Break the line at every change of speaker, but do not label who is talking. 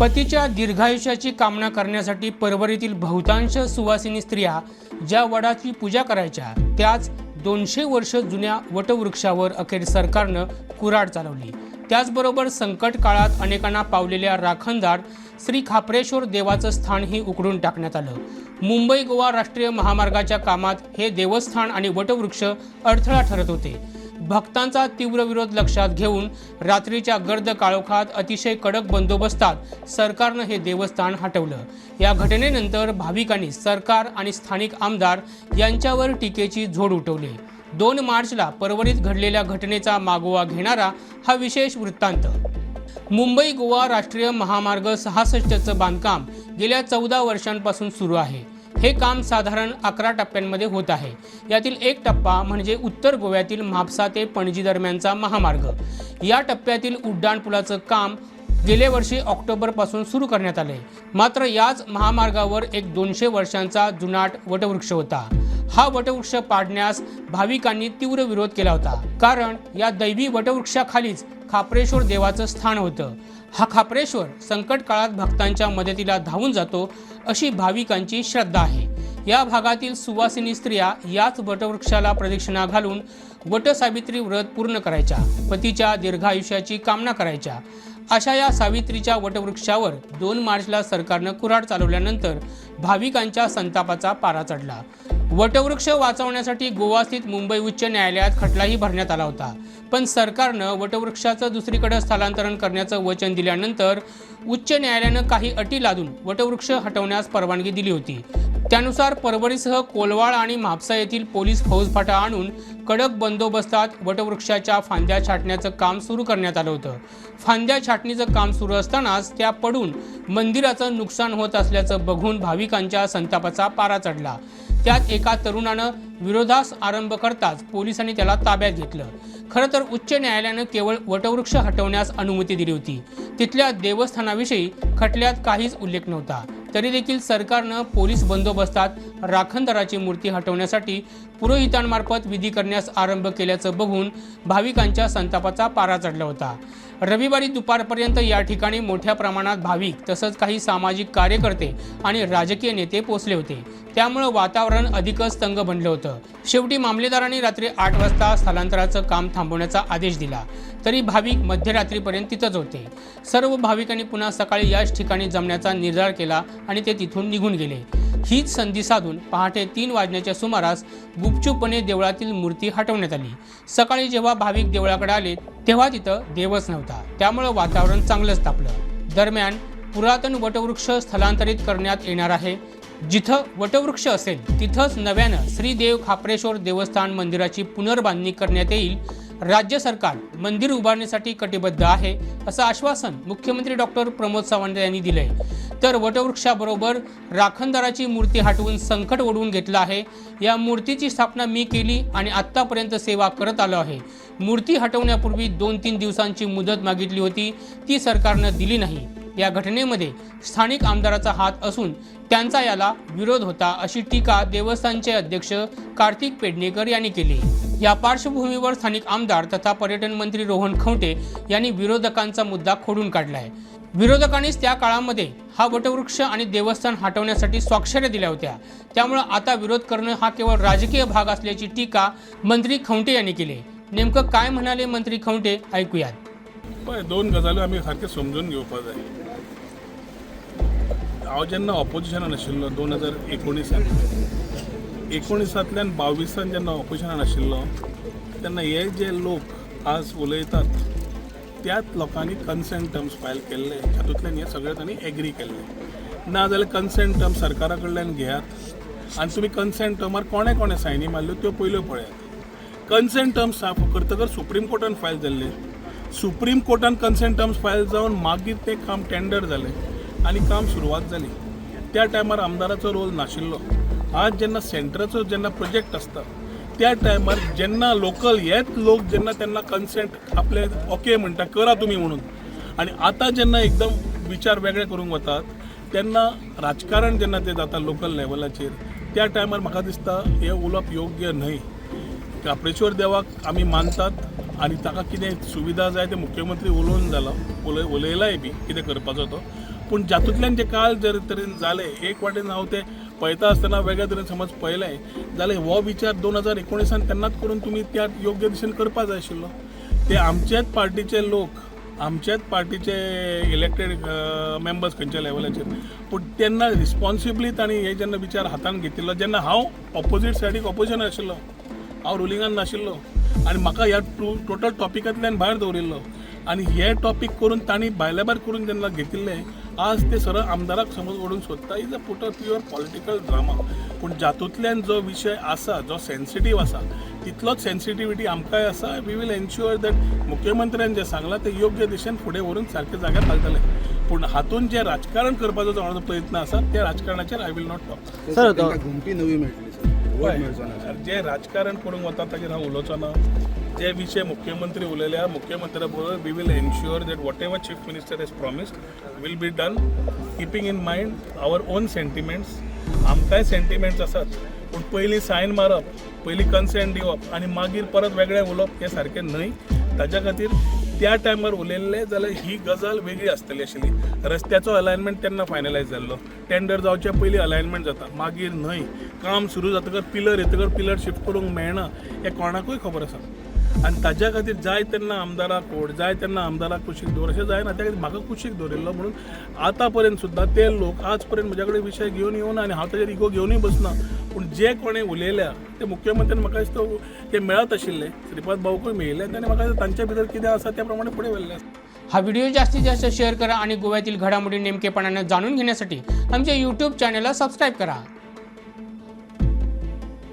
पतीच्या दीर्घायुष्याची कामना करण्यासाठी परवरीतील बहुतांश सुवासिनी स्त्रिया ज्या वडाची पूजा करायच्या त्याच दोनशे वर्ष जुन्या वटवृक्षावर अखेर सरकारनं कुराड चालवली. त्याचबरोबर संकट काळात अनेकांना पावलेल्या राखणदार श्री खापरेश्वर देवाचं स्थानही उकडून टाकण्यात आलं. मुंबई गोवा राष्ट्रीय महामार्गाच्या कामात हे देवस्थान आणि वटवृक्ष अडथळा ठरत होते. भक्तांचा तीव्र विरोध लक्षात घेऊन रात्रीच्या गर्द काळोखात अतिशय कडक बंदोबस्तात सरकारनं हे देवस्थान हटवलं. या घटनेनंतर भाविकांनी सरकार आणि स्थानिक आमदार यांच्यावर टीकेची झोड उठवली. दोन मार्चला परवरीत घडलेल्या घटनेचा मागोवा घेणारा हा विशेष वृत्तांत. मुंबई गोवा राष्ट्रीय महामार्ग सहासष्टचं बांधकाम गेल्या चौदा वर्षांपासून सुरू आहे. हे काम साधारण अकरा टप्प्यांमध्ये होत आहे. यातील एक टप्पा म्हणजे उत्तर गोव्यातील म्हापसा ते पणजी दरम्यानचा महामार्ग. या टप्प्यातील उड्डाणपुलाचं काम गेल्या वर्षी ऑक्टोबरपासून सुरू करण्यात आले मात्र याच महामार्गावर एक दोनशे वर्षांचा जुनाट वटवृक्ष होता. हा वटवृक्ष पाडण्यास भाविकांनी तीव्र विरोध केला होता. कारण या दैवी वटवृक्षाखालीच खापरेश्वर देवाचं स्थान होतं. हा खापरेश्वर संकट काळात भक्तांच्या मदतीला धावून जातो अशी भाविकांची श्रद्धा आहे. या भागातील सुवासिनी स्त्रिया याच वटवृक्षाला प्रदक्षिणा घालून वटसावित्री व्रत पूर्ण करायच्या पतीच्या दीर्घायुष्याची कामना करायच्या. अशा या सावित्रीच्या वटवृक्षावर दोन मार्चला सरकारनं कुऱ्हाड चालवल्यानंतर भाविकांच्या संतापाचा पारा चढला. वटवृक्ष वाचवण्यासाठी गोवास्थित मुंबई उच्च न्यायालयात खटलाही भरण्यात आला होता. पण सरकारनं वटवृक्षाचं दुसरीकडे स्थलांतरण करण्याचं वचन दिल्यानंतर उच्च न्यायालयानं काही अटी लादून वटवृक्ष हटवण्यास परवानगी दिली होती. त्यानुसार परभणीसह कोलवाड आणि म्हापसा येथील पोलीस फौजफाटा आणून कडक बंदोबस्तात वटवृक्षाच्या फांद्या छाटण्याचं काम सुरू करण्यात आलं होतं. फांद्या छाटणीचं काम सुरू असतानाच त्या पडून मंदिराचं नुकसान होत असल्याचं बघून भाविकांच्या संतापाचा पारा चढला. त्यात एका तरुणानं विरोधास आरंभ करताच पोलिसांनी त्याला ताब्यात घेतलं. खरं तर उच्च न्यायालयानं केवळ वटवृक्ष हटवण्यास अनुमती दिली होती. तिथल्या देवस्थानाविषयी खटल्यात काहीच उल्लेख नव्हता. तरी देखील सरकारनं पोलीस बंदोबस्तात राखणदाराची मूर्ती हटवण्यासाठी पुरोहितांमार्फत विधी करण्यास आरंभ केल्याचं बघून भाविकांच्या संतापाचा पारा चढला होता. रविवारी दुपारपर्यंत या ठिकाणी मोठ्या प्रमाणात भाविक तसंच काही सामाजिक कार्यकर्ते आणि राजकीय नेते पोचले होते. त्यामुळं वातावरण अधिकच तंग बनलं होतं. शेवटी मामलेदारांनी रात्री आठ वाजता स्थलांतराचं काम थांबवण्याचा आदेश दिला. तरी भाविक मध्यरात्रीपर्यंत तिथंच होते. सर्व भाविकांनी पुन्हा सकाळी याच ठिकाणी जमण्याचा निर्धार केला आणि ते तिथून निघून गेले. हीच संधी साधून पहाटे तीन वाजण्याच्या सुमारास गुपचूपणे देवळातील मूर्ती हटवण्यात आली. सकाळी जेव्हा भाविक देवळाकडे आले तेव्हा तिथं देवच नव्हता. त्यामुळं वातावरण चांगलंच तापलं. दरम्यान पुरातन वटवृक्ष स्थलांतरित करण्यात येणार आहे. जिथं वटवृक्ष असेल तिथंच नव्यानं श्रीदेव खापरेश्वर देवस्थान मंदिराची पुनर्बांधणी करण्यात येईल राज्य सरकार मंदिर उभारण्यासाठी कटिबद्ध आहे असं आश्वासन मुख्यमंत्री डॉक्टर प्रमोद सावंत यांनी दिलंय. तर वटवृक्षाबरोबर राखणदाराची मूर्ती हटवून संकट ओढवून घेतलं आहे. या मूर्तीची स्थापना मी केली आणि आत्तापर्यंत सेवा करत आलो आहे. मूर्ती हटवण्यापूर्वी दोन तीन दिवसांची मुदत मागितली होती. ती सरकारनं दिली नाही. या घटनेमध्ये स्थानिक आमदाराचा हात असून त्यांचा याला विरोध होता अशी टीका देवस्थानचे अध्यक्ष कार्तिक पेडणेकर यांनी केली. या पार्श्वभूमीवर स्थानिक आमदार तथा पर्यटन मंत्री रोहन खवटे यांनी विरोधकांचा मुद्दा खोडून काढलाय. विरोधकांनीच त्या काळामध्ये हा वटवृक्ष आणि देवस्थान हटवण्यासाठी स्वाक्षऱ्या दिल्या होत्या. त्यामुळे आता विरोध करणं हा केवळ राजकीय भाग असल्याची टीका मंत्री खवटे यांनी केली. नेमकं काय म्हणाले मंत्री खवटे? ऐकूयात.
दोन गजाली आम्ही सारखे समजून घेवपाक जाय हांव जेन्ना ऑपोजिशनान आशिल्लो दोन हजार एकोणिसांत एकोणिसांतल्यान बावीसान जेन्ना ऑपोजिशनान आशिल्लो तेन्ना हे जे लोक आज उलयतात त्याच लोकांनी कन्सेंट टर्म्स फायल केल्ले हातूंतल्यान हे सगळे तांणी एग्री केल्ले ना जाल्यार कन्सेंट टर्म सरकारा कडल्यान घेयात आनी तुमी कन्सेंट टर्मार कोणे कोणे सायनी मारल्यो त्यो पयल्यो पळयात कन्सेंट टर्म्स करतकर सुप्रीम कोर्टान फायल जाल्ले सुप्रीम कोर्टान कन्सेंट टर्म्स फायल जावन मागीर तें काम टेंडर जालें आनी काम सुरवात जाली त्या टायमार आमदाराचो रोल नाशिल्लो आज जेन्ना सेंटराचो जेन्ना प्रोजेक्ट आसता त्या टायमार जेन्ना लोकल हेच लोक जेन्ना तेन्ना कन्सेंट आपले ओके म्हणटा करा तुमी म्हणून. आनी आतां जेन्ना एकदम विचार वेगळे करूंक वतात तेन्ना राजकारण जेन्ना तें जाता लोकल लेवलाचेर त्या टायमार म्हाका दिसता हें उलोवप योग्य न्हय काप्रेश्वर देवाक आमी मानतात आनी ताका कितें सुविधा जाय ते मुख्यमंत्री उलोवन जाला उलय उलयलाय बी कितें करपाचो तो. पूण जातूंतल्यान जे काल जर तरेन जालें एक वाटेन हांव ते पळयता आसतना वेगळ्या तरेन समज पळयलें जाल्यार हो विचार दोन हजार एकोणिसान तेन्नाच करून तुमी त्या योग्य दिशेन करपा जाय आशिल्लो. ते आमचेच पार्टीचे लोक आमच्याच पार्टीचे इलेक्टेड मेंबर्स खंयच्या लेवलाचेर पूण तेन्ना रिस्पॉन्सिबली तांणी हे जेन्ना विचार हातान घेतिल्लो जेन्ना हांव ऑपोजीट सायडीक ऑपोजिशन आशिल्लो हांव रुलिंगान नाशिल्लो आनी म्हाका ह्या टू टोटल टॉपिकांतल्यान भायर दवरिल्लो. आनी हे टॉपीक करून तांणी भायल्या भायर करून जेन्ना घेतिल्ले आज ते सरळ आमदाराक समज ओडूंक सोदता is a put a pure political drama पूण जातूंतल्यान जो विशय आसा जो सेन्सिटीव आसा तितलोच सेन्सिटिविटी आमकांय आसा. वी वील एन्श्युअर दॅट मुख्यमंत्र्यान जें सांगलां तें योग्य दिशेन फुडें व्हरून सारके जाग्यार घालतले पूण हातून जें राजकारण करपाचो जो प्रयत्न आसा त्या राजकारणाचेर I will not talk
sir
घुमटी नवी मेळटली
जे राजकारण करूंक वता ताचेर हांव उलोवचो ना. जे विशय मुख्यमंत्री उलयल्या मुख्यमंत्र्या बरोबर we will ensure that whatever chief minister has promised will be done keeping in mind our own sentiments आमकांय सेंटिमेंट्स आसात पूण पयलीं सायन मारप पयलीं कन्सेंट दिवप आनी मागीर परत वेगळें उलोवप हें सारकें न्हय ताच्या खातीर त्या टायमार उलयल्ले जाल्यार ही गजाल वेगळी आसतली आशिल्ली रस्त्याचो अलायनमेंट तेन्ना फायनलायज जाल्लो टेंडर जावचे पयलीं अलायनमेंट जाता. मागीर न्हय काम सुरू जातकर पिलर येतकर पिलर शिफ्ट करूंक मेळना. हें कोणाकूय खबर आसा आनी ताज्या खातीर जाय तेन्ना आमदाराक ओड जाय तेन्ना आमदाराक कुशीक दवर अशें जायना त्या खातीर म्हाका कुशीक दवरिल्लो म्हणून आतां पर्यंत सुद्दां ते लोक आज पर्यंत म्हज्या कडेन विशय घेवन येवना आनी हांव ताजेर इगो घेवनूय बसना. पूण जे कोणें उलयल्या ते मुख्यमंत्र्यान म्हाका दिसता ते मेळत आशिल्ले श्रीपाद भाऊकूय मेळिल्ले ताणें म्हाका तांच्या भितर कितें आसा त्या प्रमाणे फुडें व्हेल्लें आसा.
हा व्हिडिओ जास्तीत जास्त शेअर करा आणि गोव्यातील घडामोडी नेमकेपणानं जाणून घेण्यासाठी आमच्या यूट्यूब चॅनलला सबस्क्राईब करा.